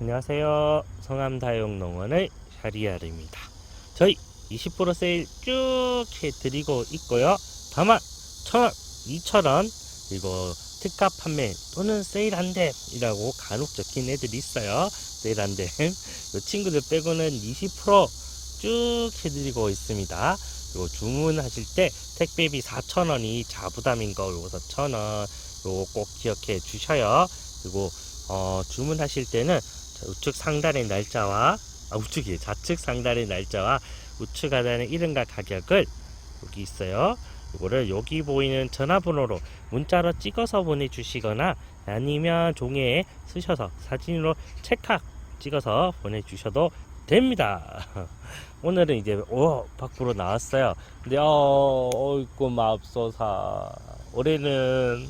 안녕하세요. 성암다육농원의 샤리아르입니다. 저희 20% 세일 쭉 해드리고 있고요. 다만 1,000원, 2,000원 그리고 특가 판매 또는 세일 한댐 이라고 간혹 적힌 애들이 있어요. 세일 한댐 이 친구들 빼고는 20%쭉 해드리고 있습니다. 요 주문하실 때 택배비 4,000원이 자부담인 거 요거서 1,000원 요거 꼭 기억해 주셔요. 그리고 어, 주문하실 때는 자, 우측 상단의 날짜와 아, 우측이 좌측 상단의 날짜와 우측 하단의 이름과 가격을 여기 있어요. 이거를 여기 보이는 전화번호로 문자로 찍어서 보내주시거나 아니면 종이에 쓰셔서 사진으로 찰칵 찍어서 보내주셔도 됩니다. 오늘은 이제 오 밖으로 나왔어요. 근데 어 어이구 맙소사 올해는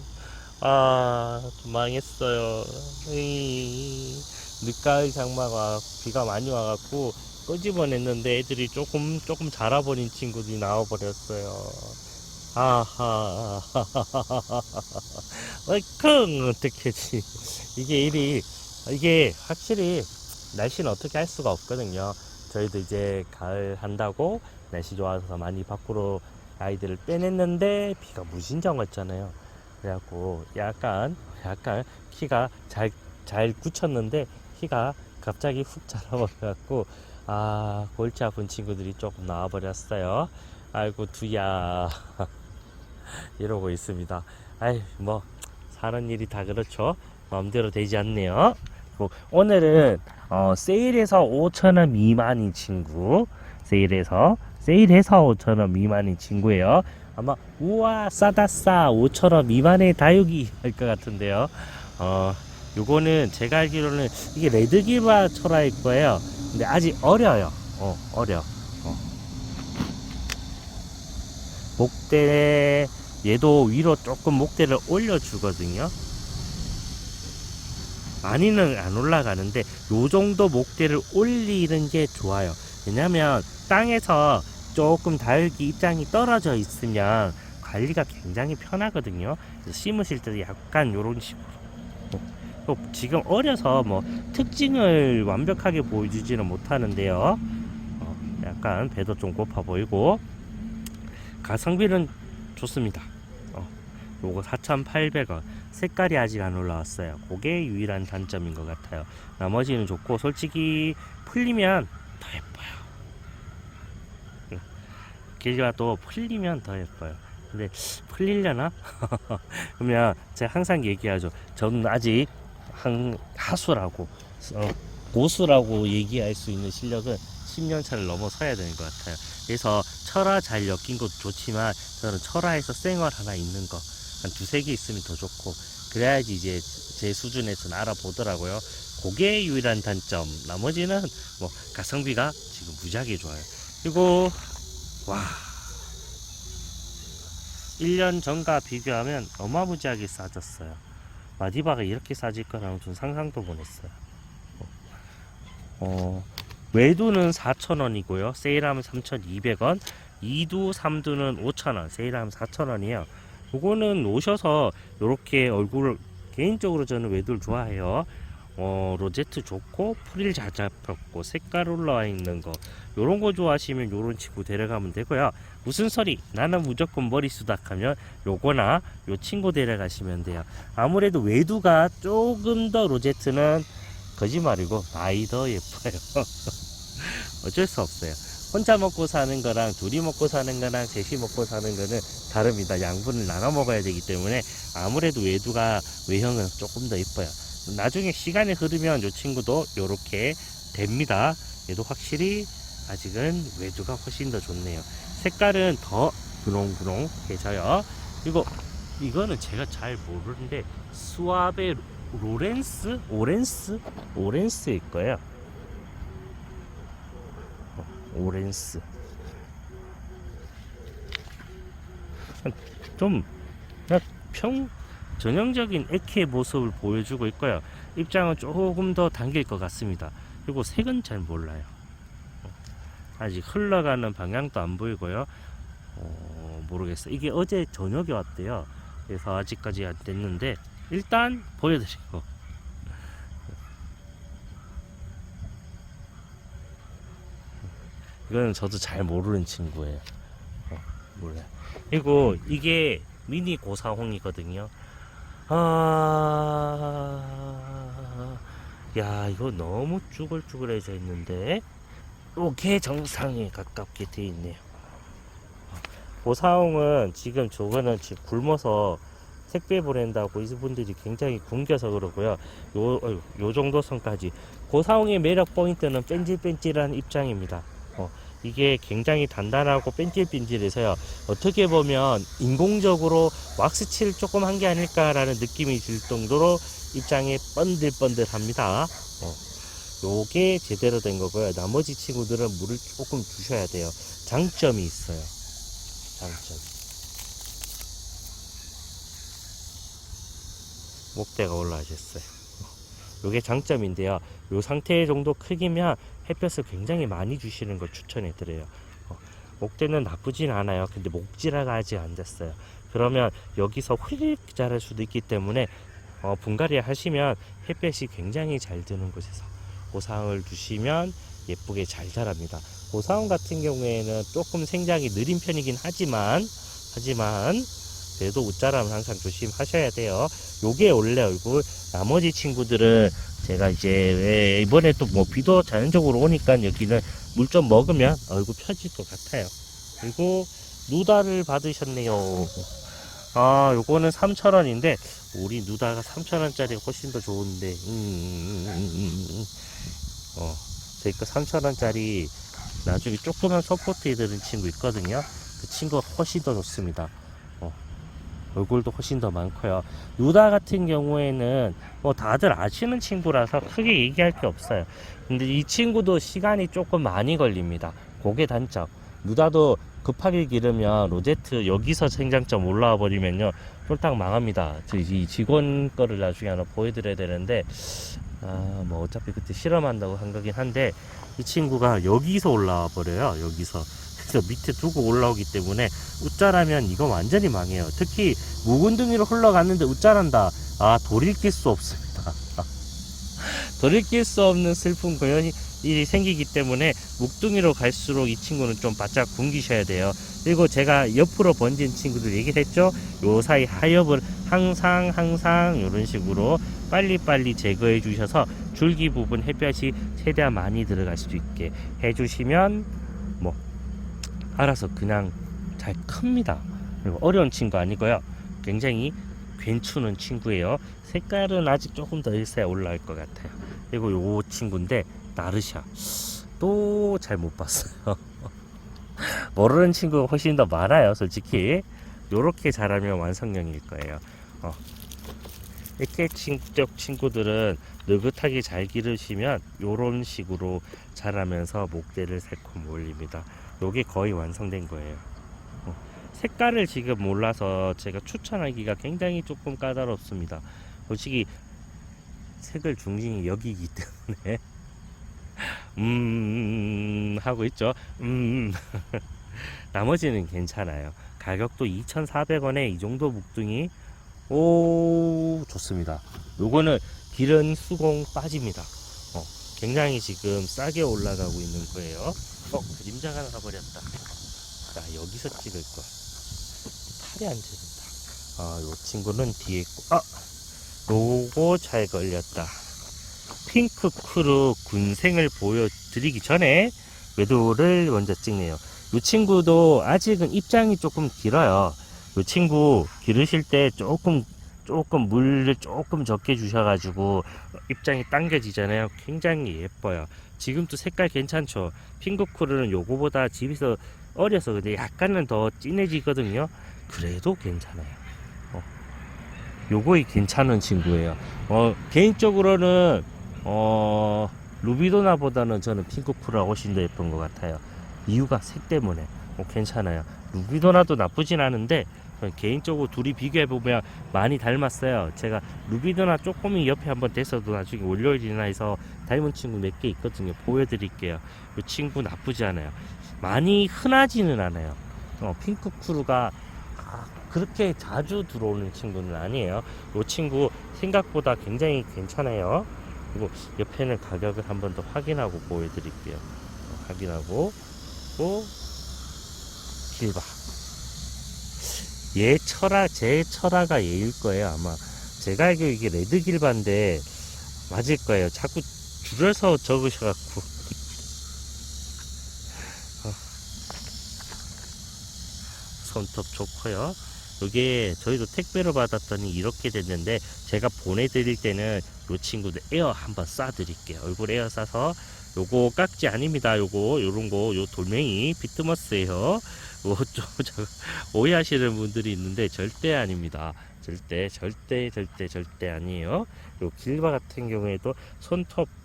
아좀 망했어요. 에이, 늦가을 장마가 비가 많이 와갖고 끄집어냈는데 애들이 조금 조금 자라버린 친구들이 나와버렸어요. 아하, 어이쿵 어떡하지? 이게 일이 이게 확실히 날씨는 어떻게 할 수가 없거든요. 저희도 이제 가을 한다고 날씨 좋아서 많이 밖으로 아이들을 빼냈는데 비가 무진장 왔잖아요. 그래갖고 약간 약간 키가 잘 잘 굳혔는데 키가 갑자기 훅 자라버려갖고 아 골치 아픈 친구들이 조금 나와버렸어요. 아이고 두야 이러고 있습니다. 아이 뭐 사는 일이 다 그렇죠. 마음대로 되지 않네요. 뭐, 오늘은 어, 세일해서 5천원 미만인 친구 세일해서 세일해서 5천원 미만인 친구예요. 아마 우와 싸다 싸 5천원 미만의 다육이 할 것 같은데요. 어 요거는 제가 알기로는 이게 레드기바 철화일 거예요. 근데 아직 어려요. 어 어려. 어. 목대 얘도 위로 조금 목대를 올려주거든요. 많이는 안 올라가는데 요 정도 목대를 올리는 게 좋아요. 왜냐면 땅에서 조금 다육이 입장이 떨어져 있으면 관리가 굉장히 편하거든요. 심으실 때도 약간 요런 식으로. 또 지금 어려서 뭐 특징을 완벽하게 보여주지는 못하는데요. 어, 약간 배도 좀 고파 보이고 가성비는 좋습니다. 어, 요거 4,800원. 색깔이 아직 안 올라왔어요. 그게 유일한 단점인 것 같아요. 나머지는 좋고 솔직히 풀리면 더 예뻐요. 응. 길이가 또 풀리면 더 예뻐요. 근데 풀리려나? 그러면 제가 항상 얘기하죠. 저는 아직 한 하수라고 어, 고수라고 얘기할 수 있는 실력은 10년 차를 넘어서야 되는 것 같아요. 그래서 철화 잘 엮인 것도 좋지만 저는 철화에서 생활 하나 있는 거 한 두세 개 있으면 더 좋고 그래야지 이제 제 수준에서는 알아보더라고요. 그게 유일한 단점. 나머지는 뭐 가성비가 지금 무지하게 좋아요. 그리고 와 1년 전과 비교하면 어마무지하게 싸졌어요. 마디바가 이렇게 싸질 거라는 좀 상상도 못했어요. 어, 외두는 4,000원이고요. 세일하면 3,200원. 2두, 3두는 5,000원. 세일하면 4,000원이에요. 요거는 오셔서 이렇게 얼굴을 개인적으로 저는 외두를 좋아해요. 어, 로제트 좋고 프릴 잘 잡혔고 색깔 올라와 있는 거 요런 거 좋아하시면 요런 친구 데려가면 되고요. 무슨 소리? 나는 무조건 머리 수닥하면 요거나 요 친구 데려가시면 돼요. 아무래도 외두가 조금 더 로제트는 거짓말이고 많이 더 예뻐요. 어쩔 수 없어요. 혼자 먹고 사는 거랑 둘이 먹고 사는 거랑 셋이 먹고 사는 거는 다릅니다. 양분을 나눠 먹어야 되기 때문에 아무래도 외두가 외형은 조금 더 예뻐요. 나중에 시간이 흐르면 이 친구도 이렇게 됩니다. 얘도 확실히 아직은 외두가 훨씬 더 좋네요. 색깔은 더 분홍분홍해져요. 그리고 이거는 제가 잘 모르는데 수아베 로렌스? 오렌스? 오렌스일 거예요. 어, 오렌스. 좀평 전형적인 에키의 모습을 보여주고 있고요. 입장은 조금 더 당길 것 같습니다. 그리고 색은 잘 몰라요. 어, 아직 흘러가는 방향도 안 보이고요. 어, 모르겠어요. 이게 어제 저녁에 왔대요. 그래서 아직까지 안 됐는데 일단 보여드리고 이거는 저도 잘 모르는 친구예요. 어, 몰라요. 그리고 이게 미니 고사홍이거든요. 아, 야, 이거 너무 쭈글쭈글해져 있는데, 요게 정상에 가깝게 돼 있네요. 고사홍은 지금 저거는 지금 굶어서 택배 보낸다고 이분들이 굉장히 굶겨서 그러고요. 요, 어, 요 정도 선까지. 고사홍의 매력 포인트는 뺀질뺀질한 입장입니다. 어, 이게 굉장히 단단하고 뺀질뺀질해서요. 어떻게 보면 인공적으로 왁스칠 조금 한 게 아닐까라는 느낌이 들 정도로 입장이 번들번들합니다. 어, 요게 제대로 된 거고요. 나머지 친구들은 물을 조금 주셔야 돼요. 장점이 있어요. 장점. 목대가 올라가셨어요. 요게 장점인데요. 요 상태 정도 크기면 햇볕을 굉장히 많이 주시는 걸 추천해 드려요. 어, 목대는 나쁘진 않아요. 근데 목지라가 아직 안 됐어요. 그러면 여기서 휘릭 자랄 수도 있기 때문에 어, 분갈이 하시면 햇볕이 굉장히 잘 드는 곳에서 고상을 두시면 예쁘게 잘 자랍니다. 고사원 같은 경우에는 조금 생장이 느린 편이긴 하지만 하지만 그래도 웃자라면 항상 조심하셔야 돼요. 요게 원래 얼굴 나머지 친구들은 제가 이제 왜 이번에 또 뭐 비도 자연적으로 오니까 여기는 물 좀 먹으면 얼굴 펴질 것 같아요. 그리고 누다를 받으셨네요. 아 요거는 3,000원인데 우리 누다가 3,000원짜리 훨씬 더 좋은데 음, 음, 음, 음, 음. 어 저희 거 3,000원짜리 나중에 조그만 서포트 해드는 친구 있거든요. 그 친구가 훨씬 더 좋습니다. 어, 얼굴도 훨씬 더 많고요. 누다 같은 경우에는 뭐 다들 아시는 친구라서 크게 얘기할 게 없어요. 근데 이 친구도 시간이 조금 많이 걸립니다. 그게 단점. 누다도 급하게 기르면 로제트 여기서 생장점 올라와 버리면요 쫄딱 망합니다. 저이 직원 거를 나중에 하나 보여드려야 되는데 아 뭐 어차피 그때 실험한다고 한 거긴 한데 이 친구가 여기서 올라와 버려요. 여기서 그래서 밑에 두고 올라오기 때문에 웃자라면 이거 완전히 망해요. 특히 묵은둥이로 흘러갔는데 웃자란다. 아 돌이킬 수 없습니다. 돌이킬 수 없는 슬픈 고연이 일이 생기기 때문에 묵둥이로 갈수록 이 친구는 좀 바짝 굶기셔야 돼요. 그리고 제가 옆으로 번진 친구들 얘기를 했죠. 요 사이 하엽을 항상 항상 이런 식으로 빨리빨리 제거해 주셔서 줄기 부분 햇볕이 최대한 많이 들어갈 수 있게 해주시면 뭐 알아서 그냥 잘 큽니다. 그리고 어려운 친구 아니고요. 굉장히 괜찮은 친구예요. 색깔은 아직 조금 더 있어야 올라올 것 같아요. 그리고 요 친구인데 나르샤 또 잘 못 봤어요. 모르는 친구가 훨씬 더 많아요, 솔직히. 요렇게 자라면 완성형일 거예요. 어. 이렇게 친구적 친구들은 느긋하게 잘 기르시면 요런 식으로 자라면서 목대를 새콤 올립니다. 요게 거의 완성된 거예요. 어. 색깔을 지금 몰라서 제가 추천하기가 굉장히 조금 까다롭습니다. 솔직히 색을 중심이 여기이기 때문에 음 하고 있죠. 음 나머지는 괜찮아요. 가격도 2,400원에 이 정도 묵둥이 오 좋습니다. 요거는 기른 수공 빠집니다. 어, 굉장히 지금 싸게 올라가고 있는 거예요. 어 그림자가 나가버렸다. 자 여기서 찍을 거. 팔이 안 잡는다. 아 요 친구는 뒤에 있고 아 요거 잘 걸렸다. 핑크 크루 군생을 보여드리기 전에 외도를 먼저 찍네요. 이 친구도 아직은 입장이 조금 길어요. 이 친구 기르실 때 조금 조금 물을 조금 적게 주셔가지고 입장이 당겨지잖아요. 굉장히 예뻐요. 지금도 색깔 괜찮죠. 핑크크루는 요거보다 집에서 어려서 근데 약간은 더 진해지거든요. 그래도 괜찮아요. 어. 요거이 괜찮은 친구예요. 어, 개인적으로는 어, 루비도나보다는 저는 핑크크루가 훨씬 더 예쁜 것 같아요. 이유가 색 때문에 어, 괜찮아요. 루비도나도 나쁘진 않은데 어, 개인적으로 둘이 비교해 보면 많이 닮았어요. 제가 루비도나 조금이 옆에 한번 됐어도 나중에 올려리나 해서 닮은 친구 몇 개 있거든요. 보여드릴게요. 이 친구 나쁘지 않아요. 많이 흔하지는 않아요. 어, 핑크크루가 아, 그렇게 자주 들어오는 친구는 아니에요. 이 친구 생각보다 굉장히 괜찮아요. 그리고 옆에는 가격을 한 번 더 확인하고 보여드릴게요. 어, 확인하고 그리고 길바. 얘 철화, 제 철화가 얘일 거예요, 아마. 제가 알기로 이게 레드 길바인데, 맞을 거예요. 자꾸 줄여서 적으셔갖고. 어. 손톱 좋고요. 이게 저희도 택배로 받았더니 이렇게 됐는데 제가 보내드릴 때는 요 친구들 에어 한번 쏴드릴게요. 얼굴 에어 쏴서 요거 깍지 아닙니다. 요거 요런 거 요 돌멩이 비트머스예요. 요거 좀 저- 오해하시는 분들이 있는데 절대 아닙니다. 절대 절대 절대 절대 아니에요. 요 길바 같은 경우에도 손톱 요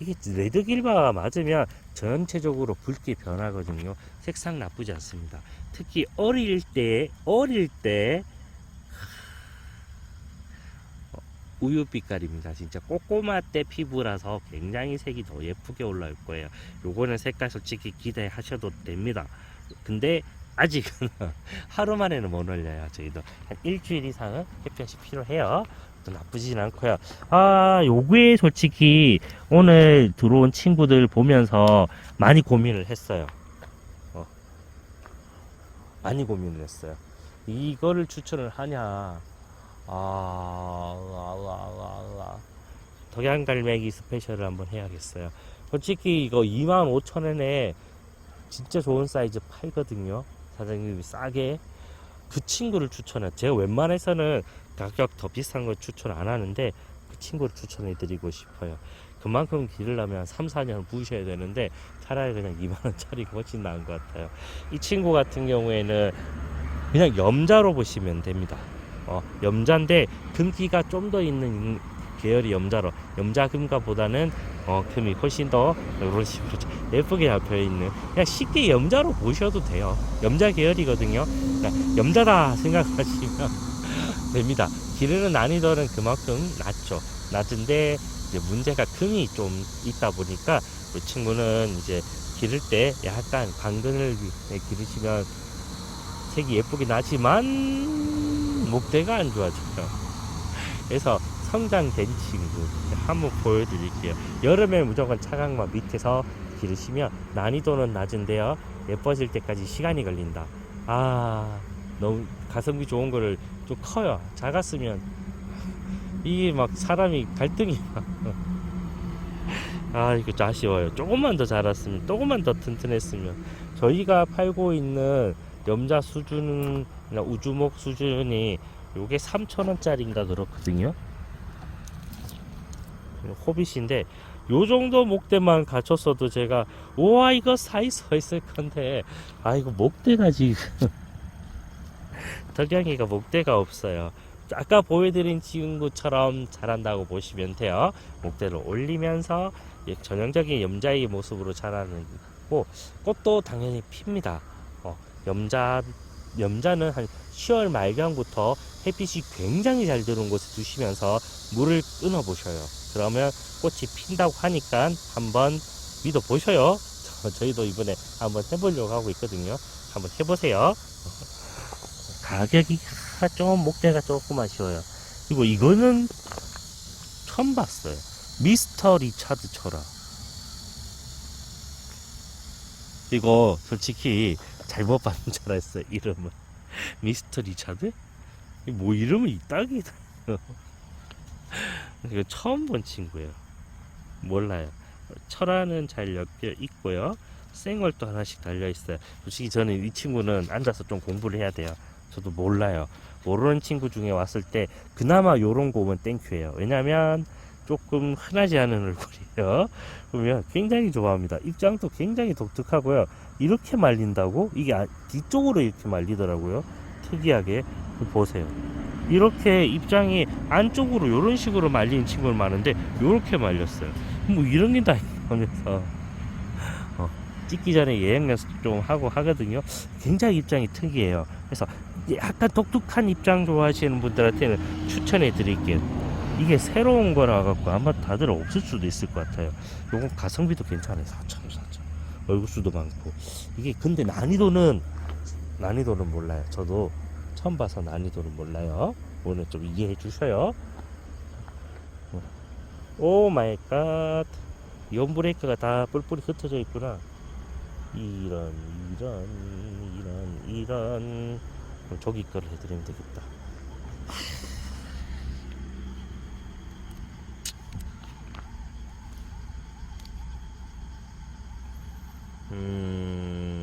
이게 레드 길바 맞으면 전체적으로 붉게 변하거든요. 색상 나쁘지 않습니다. 특히 어릴 때 어릴 때 어, 우유 빛깔입니다. 진짜 꼬꼬마 때 피부라서 굉장히 색이 더 예쁘게 올라올 거예요. 요거는 색깔 솔직히 기대하셔도 됩니다. 근데 아직은 하루 만에는 못 올려요. 저희도 한 일주일 이상은 햇볕이 필요해요. 또 나쁘진 않고요. 아, 요게 솔직히 오늘 들어온 친구들 보면서 많이 고민을 했어요. 어. 많이 고민을 했어요. 이거를 추천을 하냐. 아, 아, 아, 아, 덕양갈매기 스페셜을 한번 해야겠어요. 솔직히 이거 25,000원에 진짜 좋은 사이즈 팔거든요. 사장님이 싸게. 그 친구를 추천해. 제가 웬만해서는 가격 더 비싼 거 추천 안 하는데 그 친구를 추천해 드리고 싶어요. 그만큼 기르려면 3, 4년 부으셔야 되는데 차라리 그냥 2만원짜리가 훨씬 나은 것 같아요. 이 친구 같은 경우에는 그냥 염자로 보시면 됩니다. 어, 염자인데 금기가 좀 더 있는 계열이 염자로 염자 금가보다는 어, 금이 훨씬 더 이런 식으로 예쁘게 잡혀 있는 그냥 쉽게 염자로 보셔도 돼요. 염자 계열이거든요. 그러니까 염자다 생각하시면 됩니다. 기르는 난이도는 그만큼 낮죠. 낮은데 이제 문제가 금이 좀 있다 보니까 이 친구는 이제 기를 때 약간 광근을 기르시면 색이 예쁘긴 하지만 목대가 안 좋아져요. 그래서 성장된 친구 한번 보여드릴게요. 여름에 무조건 차광막 밑에서 기르시면 난이도는 낮은데요. 예뻐질 때까지 시간이 걸린다. 아 너무 가성비 좋은 거를 좀 커요. 작았으면 이게 막 사람이 갈등이 막. 아 이거 좀 아쉬워요. 조금만 더 자랐으면, 조금만 더 튼튼했으면 저희가 팔고 있는 염자 수준이나 우주목 수준이 요게 3,000원짜리인가 그렇거든요. 호빗인데 요 정도 목대만 갖췄어도 제가 우와 이거 사이 서 있을 건데 아 이거 목대가 지금 덕양이가 목대가 없어요. 아까 보여드린 친구처럼 자란다고 보시면 돼요. 목대를 올리면서 예, 전형적인 염자의 모습으로 자라는 고 꽃도 당연히 핍니다. 어, 염자 염자는 한 10월 말경부터 햇빛이 굉장히 잘 드는 곳에 두시면서 물을 끊어 보셔요. 그러면 꽃이 핀다고 하니까 한번 믿어 보셔요. 저희도 이번에 한번 해보려고 하고 있거든요. 한번 해보세요. 가격이 좀 목대가 조금 아쉬워요. 그리고 이거는 처음 봤어요. 미스터 리차드 철화. 이거 솔직히 잘못 받은 줄 알았어요. 이름은 미스터 리차드? 이뭐 이름은 이따기다. 이거 처음 본 친구예요. 몰라요. 철화는 잘 엮여 있고요. 생얼도 하나씩 달려 있어요. 솔직히 저는 이 친구는 앉아서 좀 공부를 해야 돼요. 저도 몰라요. 모르는 친구 중에 왔을 때 그나마 요런 거 오면 땡큐예요. 왜냐면 조금 흔하지 않은 얼굴이에요. 그러면 굉장히 좋아합니다. 입장도 굉장히 독특하고요. 이렇게 말린다고? 이게 아- 뒤쪽으로 이렇게 말리더라고요. 특이하게. 보세요. 이렇게 입장이 안쪽으로 이런 식으로 말리는 친구는 많은데 이렇게 말렸어요. 뭐 이런 게다 하면서 어, 찍기 전에 예행 연습 좀 하고 하거든요. 굉장히 입장이 특이해요. 그래서 약간 독특한 입장 좋아하시는 분들한테는 추천해 드릴게요. 이게 새로운 거라 갖고 아마 다들 없을 수도 있을 것 같아요. 요건 가성비도 괜찮아요. 4천 4천 얼굴 수도 많고 이게 근데 난이도는 난이도는 몰라요. 저도 처음 봐서 난이도는 몰라요. 오늘 좀 이해해 주셔요. 오 마이 갓. 이온 브레이크가 다 뿔뿔이 흩어져 있구나. 이런 이런 이런 이런 저기 거를 해드리면 되겠다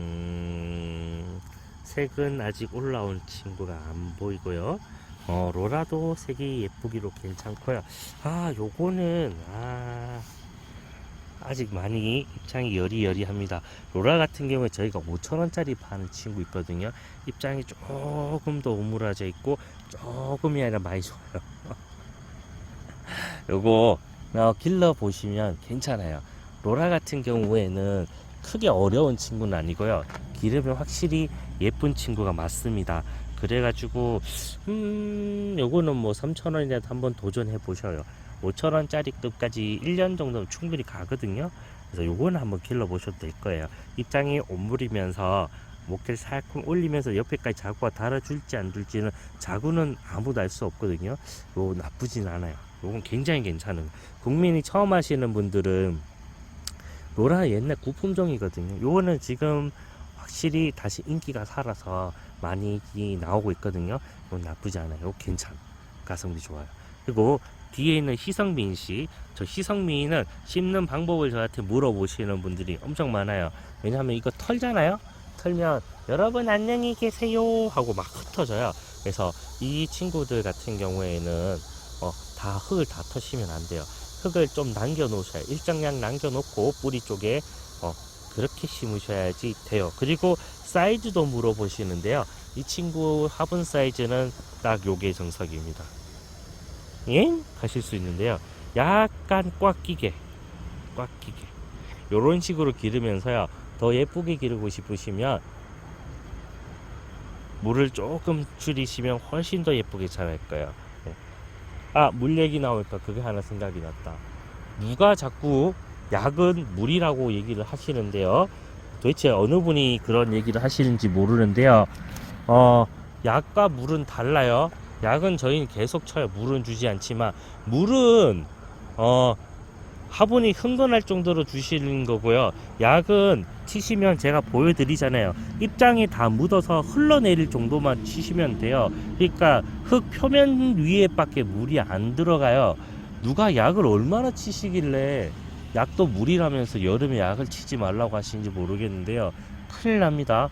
음, 색은 아직 올라온 친구가 안 보이고요. 어, 로라도 색이 예쁘기로 괜찮고요. 아, 요거는 아, 아직 많이 입장이 여리여리합니다. 로라 같은 경우에 저희가 5천원짜리 파는 친구 있거든요. 입장이 조금 더 오므라져 있고 조금이 아니라 많이 좋아요. 요거 어, 길러 보시면 괜찮아요. 로라 같은 경우에는 크게 어려운 친구는 아니고요. 기르면 확실히 예쁜 친구가 맞습니다. 그래가지고 음 요거는 뭐 3,000원이라도 한번 도전해 보셔요. 5,000원짜리 급까지 1년 정도면 충분히 가거든요. 그래서 요거는 한번 길러 보셔도 될 거예요. 입장이 오므리면서 목을 살짝 올리면서 옆에까지 자구가 달아줄지 안 줄지는 자구는 아무도 알 수 없거든요. 요 나쁘진 않아요. 요건 굉장히 괜찮은. 국민이 처음 하시는 분들은 로라 옛날 구품종이거든요. 요거는 지금 확실히 다시 인기가 살아서 많이 나오고 있거든요. 이건 나쁘지 않아요. 괜찮아. 가성비 좋아요. 그리고 뒤에 있는 희성민 씨, 저 희성민은 씹는 방법을 저한테 물어보시는 분들이 엄청 많아요. 왜냐하면 이거 털잖아요. 털면 여러분 안녕히 계세요 하고 막 흩어져요. 그래서 이 친구들 같은 경우에는 어, 다 흙을 다 터시면 안 돼요. 흙을 좀 남겨 놓으셔야 일정량 남겨 놓고 뿌리 쪽에 어, 그렇게 심으셔야지 돼요. 그리고 사이즈도 물어보시는데요. 이 친구 화분 사이즈는 딱 요게 정석입니다. 예? 하실 수 있는데요. 약간 꽉 끼게, 꽉 끼게. 요런 식으로 기르면서요. 더 예쁘게 기르고 싶으시면 물을 조금 줄이시면 훨씬 더 예쁘게 자랄 거예요. 네. 아, 물 얘기 나오니까 그게 하나 생각이 났다. 누가 자꾸 약은 물이라고 얘기를 하시는데요. 도대체 어느 분이 그런 얘기를 하시는지 모르는데요. 어, 약과 물은 달라요. 약은 저희는 계속 쳐요. 물은 주지 않지만 물은 어 화분이 흥건할 정도로 주시는 거고요. 약은 치시면 제가 보여드리잖아요. 입장에 다 묻어서 흘러내릴 정도만 치시면 돼요. 그러니까 흙 표면 위에밖에 물이 안 들어가요. 누가 약을 얼마나 치시길래 약도 물이라면서 여름에 약을 치지 말라고 하시는지 모르겠는데요. 큰일 납니다.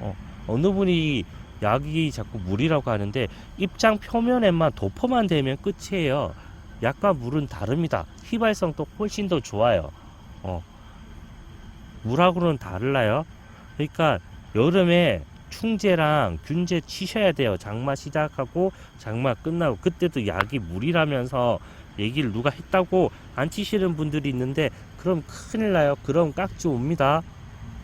어, 어느 분이 약이 자꾸 물이라고 하는데 입장 표면에만 도포만 되면 끝이에요. 약과 물은 다릅니다. 휘발성도 훨씬 더 좋아요. 어. 물하고는 달라요. 그러니까 여름에 충제랑 균제 치셔야 돼요. 장마 시작하고 장마 끝나고 그때도 약이 물이라면서 얘기를 누가 했다고 안 치시는 분들이 있는데 그럼 큰일 나요. 그럼 깍지 옵니다.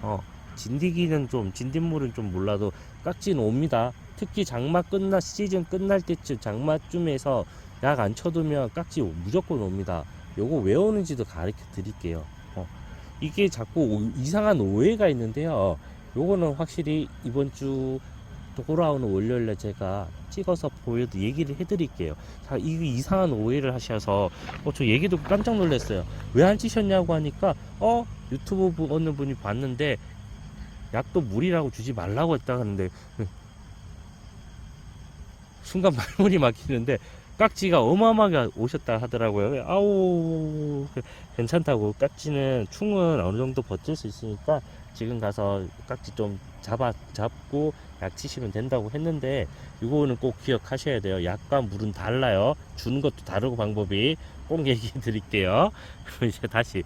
어. 진디기는 좀 진딧물은 좀 몰라도 깍지는 옵니다. 특히 장마 끝나 시즌 끝날 때쯤 장마쯤에서 약 안 쳐두면 깍지 무조건 옵니다. 요거 왜 오는지도 가르쳐 드릴게요. 어. 이게 자꾸 오- 이상한 오해가 있는데요. 요거는 확실히 이번 주 돌아오는 월요일에 제가 찍어서 보여도 얘기를 해드릴게요. 자, 이거 이상한 오해를 하셔서 어, 저 얘기 듣고 깜짝 놀랐어요. 왜안 치셨냐고 하니까 어 유튜브 부- 어느 분이 봤는데 약도 물이라고 주지 말라고 했다 하는데 순간 말문이 막히는데 깍지가 어마어마하게 오셨다 하더라고요. 아우 괜찮다고 깍지는 충은 어느 정도 버틸 수 있으니까 지금 가서 깍지 좀 잡아 잡고 약 치시면 된다고 했는데 이거는 꼭 기억하셔야 돼요. 약과 물은 달라요. 주는 것도 다르고 방법이 꼭 얘기해 드릴게요. 그럼 이제 다시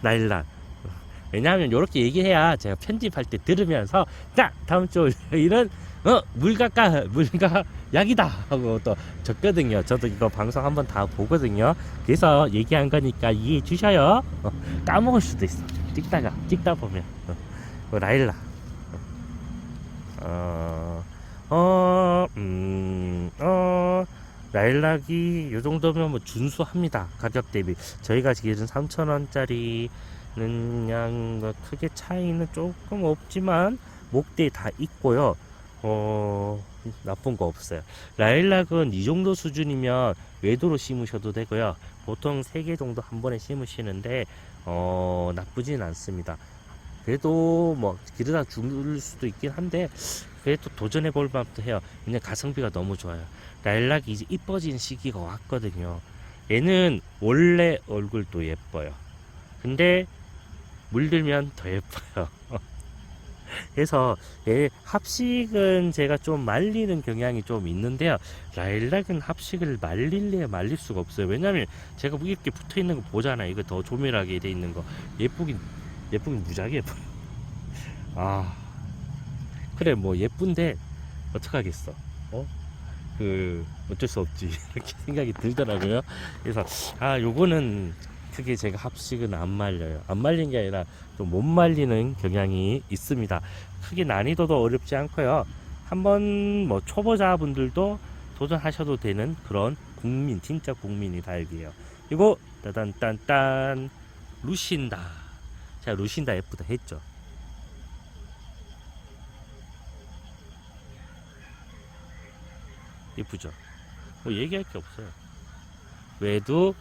나일란 왜냐하면 이렇게 얘기해야 제가 편집할 때 들으면서 자 다음 주 이런 어 물가까 물가 약이다 하고 또 적거든요. 저도 이거 방송 한번 다 보거든요. 그래서 얘기한 거니까 이해해 주셔요. 어, 까먹을 수도 있어. 찍다가 찍다 보면 어, 어, 라일라 어, 어, 음, 어, 라일락이 요 정도면 뭐 준수합니다. 가격 대비 저희가 지금 3,000원짜리 는뭐 크게 차이는 조금 없지만 목대 다 있고요. 어, 나쁜 거 없어요. 라일락은 이 정도 수준이면 외도로 심으셔도 되고요. 보통 3개 정도 한 번에 심으시는데, 어, 나쁘진 않습니다. 그래도 뭐, 기르다 죽을 수도 있긴 한데, 그래도 도전해 볼 만도 해요. 그냥 가성비가 너무 좋아요. 라일락이 이제 이뻐진 시기가 왔거든요. 얘는 원래 얼굴도 예뻐요. 근데, 물들면 더 예뻐요. 그래서 얘 합식은 제가 좀 말리는 경향이 좀 있는데요. 라일락은 합식을 말릴래야 말릴 수가 없어요. 왜냐면 제가 뭐 이렇게 붙어 있는 거 보잖아요. 이거 더 조밀하게 돼 있는 거 예쁘긴 예쁘긴 무지하게 예뻐요. 아 그래 뭐 예쁜데 어떡하겠어. 어? 그 어쩔 수 없지 이렇게 생각이 들더라고요. 그래서 아 요거는 크게 제가 합식은 안 말려요. 안 말린 게 아니라 좀 못 말리는 경향이 있습니다. 크게 난이도도 어렵지 않고요. 한번 뭐 초보자분들도 도전하셔도 되는 그런 국민, 진짜 국민이 다육이에요. 이거 따단딴딴 루신다. 제가 루신다 예쁘다 했죠. 예쁘죠? 뭐 얘기할 게 없어요. 외도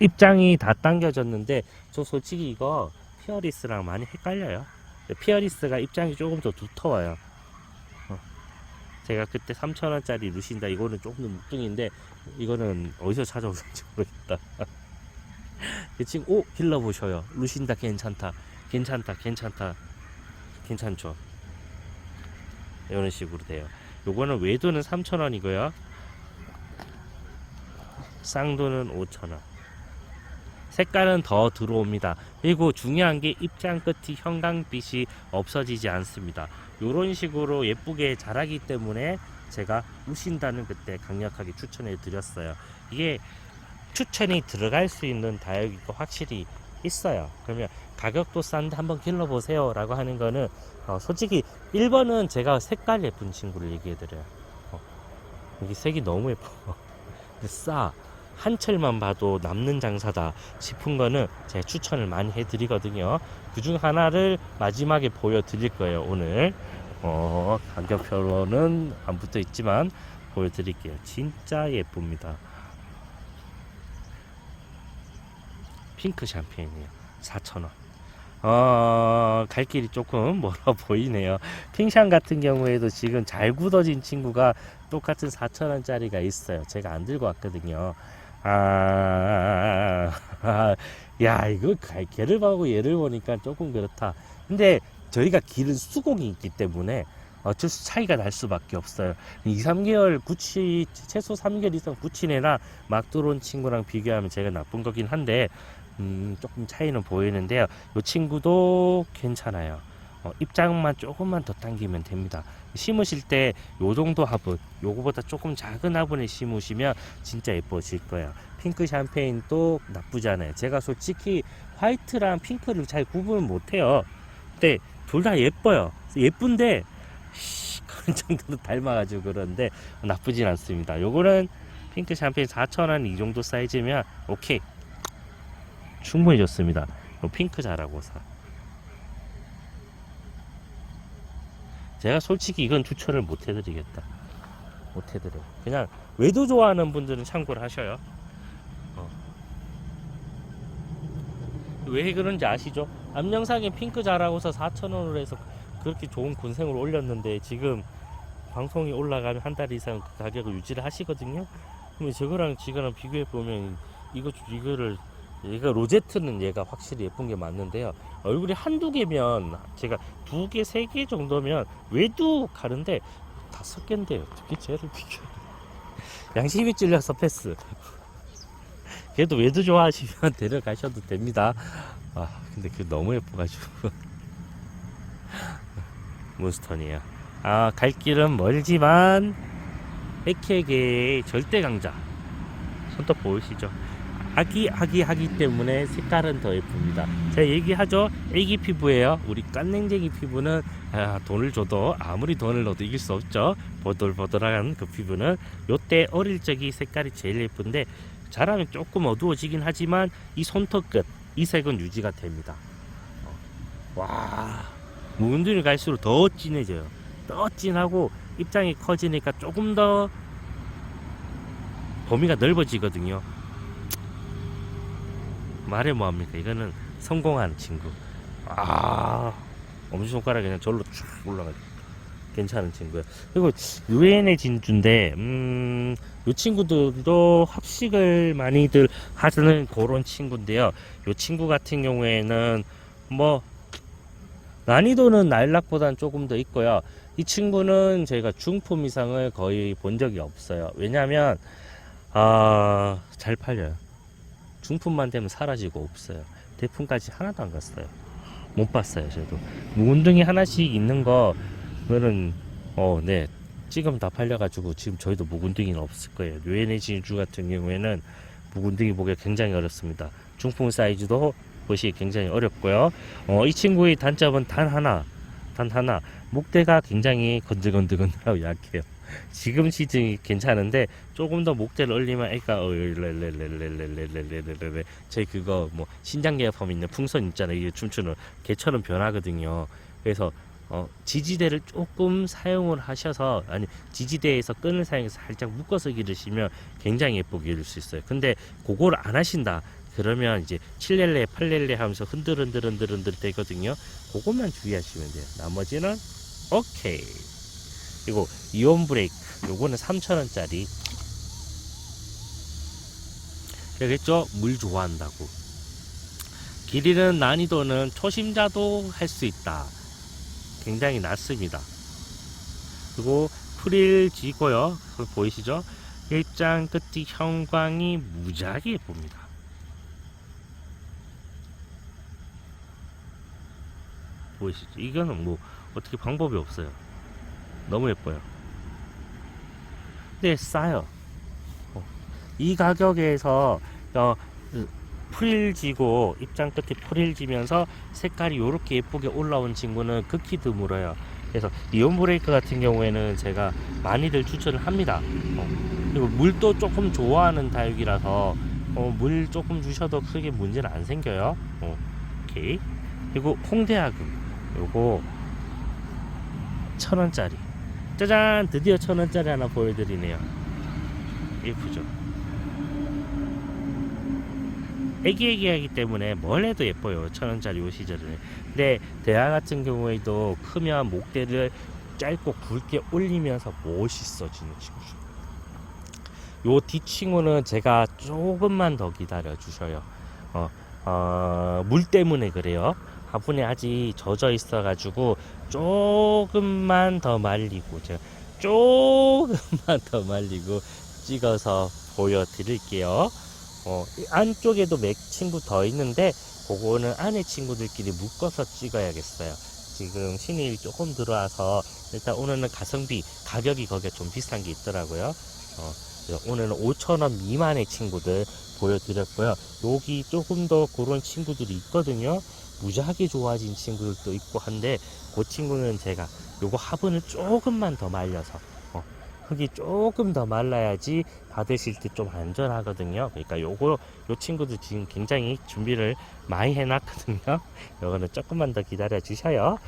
입장이 다 당겨졌는데 저 솔직히 이거 피어리스랑 많이 헷갈려요. 피어리스가 입장이 조금 더 두터워요. 어. 제가 그때 3,000원짜리 루신다 이거는 조금 더 묵둥인데 이거는 어디서 찾아오는지 모르겠다. 그 친구 오 길러 보셔요. 루신다 괜찮다. 괜찮다. 괜찮다. 괜찮죠. 이런 식으로 돼요. 요거는 외도는 3,000원이고요. 쌍도는 5,000원. 색깔은 더 들어옵니다. 그리고 중요한 게 입장 끝이 형광빛이 없어지지 않습니다. 이런 식으로 예쁘게 자라기 때문에 제가 우신다는 그때 강력하게 추천해 드렸어요. 이게 추천이 들어갈 수 있는 다육이가 확실히 있어요. 그러면 가격도 싼데 한번 길러보세요 라고 하는 거는 어, 솔직히 1번은 제가 색깔 예쁜 친구를 얘기해 드려요. 어, 여기 색이 너무 예뻐. 싸. 한 철만 봐도 남는 장사다 싶은 거는 제가 추천을 많이 해드리거든요. 그중 하나를 마지막에 보여드릴 거예요, 오늘. 어, 가격표로는 안 붙어 있지만 보여드릴게요. 진짜 예쁩니다. 핑크 샴페인이에요. 4,000원. 어, 갈 길이 조금 멀어 보이네요. 핑샹 같은 경우에도 지금 잘 굳어진 친구가 똑같은 4,000원짜리가 있어요. 제가 안 들고 왔거든요. 아, 아, 야, 이거 갈- 걔를 봐고 얘를 보니까 조금 그렇다. 근데 저희가 기른 수공이 있기 때문에 어쩔 수 차이가 날 수밖에 없어요. 2, 3개월 구치, 최소 3개월 이상 구치내나 막 들어온 친구랑 비교하면 제가 나쁜 거긴 한데, 음, 조금 차이는 보이는데요. 이 친구도 괜찮아요. 어, 입장만 조금만 더 당기면 됩니다. 심으실 때 요 정도 화분, 요거보다 조금 작은 화분에 심으시면 진짜 예뻐질 거예요. 핑크 샴페인도 나쁘지 않아요. 제가 솔직히 화이트랑 핑크를 잘 구분을 못해요. 근데 둘 다 예뻐요. 예쁜데 씨, 그런 정도로 닮아가지고 그런데 나쁘진 않습니다. 요거는 핑크 샴페인 4,000원 이 정도 사이즈면 오케이. 충분히 좋습니다. 요 핑크 자라고 사. 제가 솔직히 이건 추천을 못 해드리겠다. 못 해드려. 그냥 외도 좋아하는 분들은 참고를 하셔요. 어. 왜 그런지 아시죠? 앞영상에 핑크 자라고서 4,000원으로 해서 그렇게 좋은 군생을 올렸는데 지금 방송이 올라가면 한 달 이상 그 가격을 유지를 하시거든요. 그러면 저거랑 지거랑 비교해 보면 이거 이거를 얘가 로제트는 얘가 확실히 예쁜 게 맞는데요. 얼굴이 한두 개면 제가 두 개, 세 개 정도면 외도 가는데 다섯 개인데 어떻게 쟤를 비교? 양심이 찔려서 패스. 그래도 외도 좋아하시면 데려가셔도 됩니다. 아 근데 그 너무 예뻐가지고 몬스턴이에요. 아 갈 길은 멀지만 백혜계의 절대 강자 손톱 보이시죠? 아기 아기 하기 때문에 색깔은 더 예쁩니다. 제가 얘기하죠. 애기 피부예요. 우리 깐냉쟁이 피부는 아, 돈을 줘도 아무리 돈을 넣어도 이길 수 없죠. 보들보들한 그 피부는 요때 어릴 적이 색깔이 제일 예쁜데 자라면 조금 어두워지긴 하지만 이 손톱 끝 이 색은 유지가 됩니다. 어. 와 무근들이 갈수록 더 진해져요. 더 진하고 입장이 커지니까 조금 더 범위가 넓어지거든요. 말해 뭐합니까? 이거는 성공한 친구. 아, 엄지손가락이 그냥 절로 쭉 올라가죠. 괜찮은 친구야. 그리고 유엔의 진주인데, 음, 이 친구들도 합식을 많이들 하는 그런 친구인데요. 이 친구 같은 경우에는 뭐 난이도는 날락보다는 조금 더 있고요. 이 친구는 저희가 중품 이상을 거의 본 적이 없어요. 왜냐하면 아, 잘 팔려요. 중품만 되면 사라지고 없어요. 대품까지 하나도 안 갔어요. 못 봤어요, 저도. 묵은둥이 하나씩 있는 거, 그거는, 어, 네. 지금 다 팔려가지고 지금 저희도 묵은둥이는 없을 거예요. 류엔의 진주 같은 경우에는 묵은둥이 보기가 굉장히 어렵습니다. 중품 사이즈도 보시기 굉장히 어렵고요. 어, 이 친구의 단점은 단 하나, 단 하나. 목대가 굉장히 건들건들건들하고 약해요. 지금 시즌이 괜찮은데 조금 더 목대를 올리면 애가 어, 렐렐렐렐렐렐렐렐렐렐 저희 그거 뭐 신장계합함 있는 풍선 있잖아요. 이게 춤추는 개처럼 변하거든요. 그래서 어, 지지대를 조금 사용을 하셔서 아니 지지대에서 끈을 사용해서 살짝 묶어서 기르시면 굉장히 예쁘게 기를 수 있어요. 근데 그걸 안 하신다. 그러면 이제 7렐레, 8렐레 하면서 흔들흔들흔들흔들 되거든요. 그것만 주의하시면 돼요. 나머지는 오케이. 그리고 이온 브레이크 요거는 3,000원짜리. 그랬죠? 물 좋아한다고. 기리는 난이도는 초심자도 할 수 있다. 굉장히 낮습니다. 그리고 프릴 지고요. 보이시죠? 일장 끝이 형광이 무지하게 예쁩니다. 보이시죠? 이거는 뭐 어떻게 방법이 없어요 너무 예뻐요. 근데 싸요. 어. 이 가격에서 어, 그 프릴 지고 입장 끝에 프릴 지면서 색깔이 이렇게 예쁘게 올라온 친구는 극히 드물어요. 그래서 이온 브레이크 같은 경우에는 제가 많이들 추천을 합니다. 어. 그리고 물도 조금 좋아하는 다육이라서 어, 물 조금 주셔도 크게 문제는 안 생겨요. 어. 오케이. 그리고 홍대학음 요거 천 원짜리. 짜잔 드디어 천 원짜리 하나 보여드리네요. 예쁘죠 애기애기하기 때문에 뭘 해도 예뻐요 천 원짜리 요 시절에 근데 대하 같은 경우에도 크면 목대를 짧고 굵게 올리면서 멋있어지는 친구죠 요 뒷친구는 제가 조금만 더 기다려 주셔요. 어, 어, 물 때문에 그래요 화분에 아직 젖어 있어 가지고 조금만 더 말리고 제가 조금만 더 말리고 찍어서 보여드릴게요. 어, 이 안쪽에도 맥 친구 더 있는데 그거는 안에 친구들끼리 묶어서 찍어야겠어요. 지금 신이 조금 들어와서 일단 오늘은 가성비 가격이 거기에 좀 비싼 게 있더라고요. 어, 오늘은 5,000원 미만의 친구들 보여드렸고요. 여기 조금 더 그런 친구들이 있거든요. 무지하게 좋아진 친구들도 있고 한데 그 친구는 제가 요거 화분을 조금만 더 말려서 어, 흙이 조금 더 말라야지 받으실 때 좀 안전하거든요. 그러니까 요거 요 친구도 지금 굉장히 준비를 많이 해놨거든요. 요거는 조금만 더 기다려 주셔요.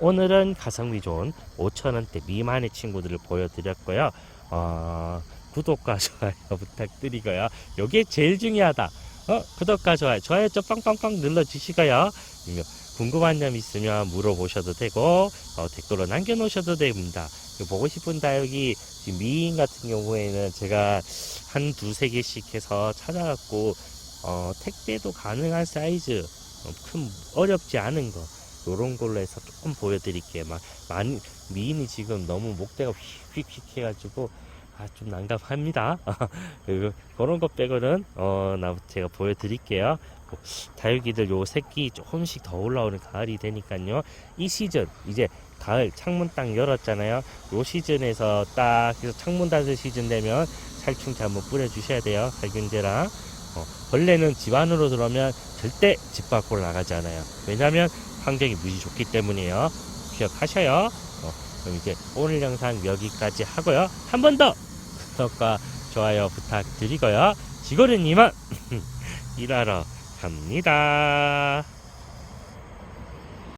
오늘은 가성비 좋은 5천원대 미만의 친구들을 보여드렸고요. 어, 구독과 좋아요 부탁드리고요. 요게 제일 중요하다. 어, 구독과 좋아요, 좋아요 좀 빵빵빵 눌러주시고요. 아니면 궁금한 점 있으면 물어보셔도 되고, 어, 댓글로 남겨놓으셔도 됩니다. 보고 싶은 다육이 미인 같은 경우에는 제가 한 두세 개씩 해서 찾아갖고, 어, 택배도 가능한 사이즈, 어, 큰, 어렵지 않은 거, 요런 걸로 해서 조금 보여드릴게요. 막, 많이, 미인이 지금 너무 목대가 휙휙휙 해가지고, 아, 좀 난감합니다. 그리고 그런 것 빼고는, 어, 나, 제가 보여드릴게요. 뭐, 다육이들 요 새끼 조금씩 더 올라오는 가을이 되니까요. 이 시즌, 이제 가을 창문 딱 열었잖아요. 요 시즌에서 딱, 그래서 창문 닫을 시즌 되면 살충제 한번 뿌려주셔야 돼요. 살균제랑. 어, 벌레는 집 안으로 들어오면 절대 집 밖으로 나가지 않아요. 왜냐면 환경이 무지 좋기 때문이에요. 기억하셔요. 어, 그럼 이제 오늘 영상 여기까지 하고요. 한 번 더 구독과 좋아요 부탁드리고요. 지거리님은 일하러 갑니다.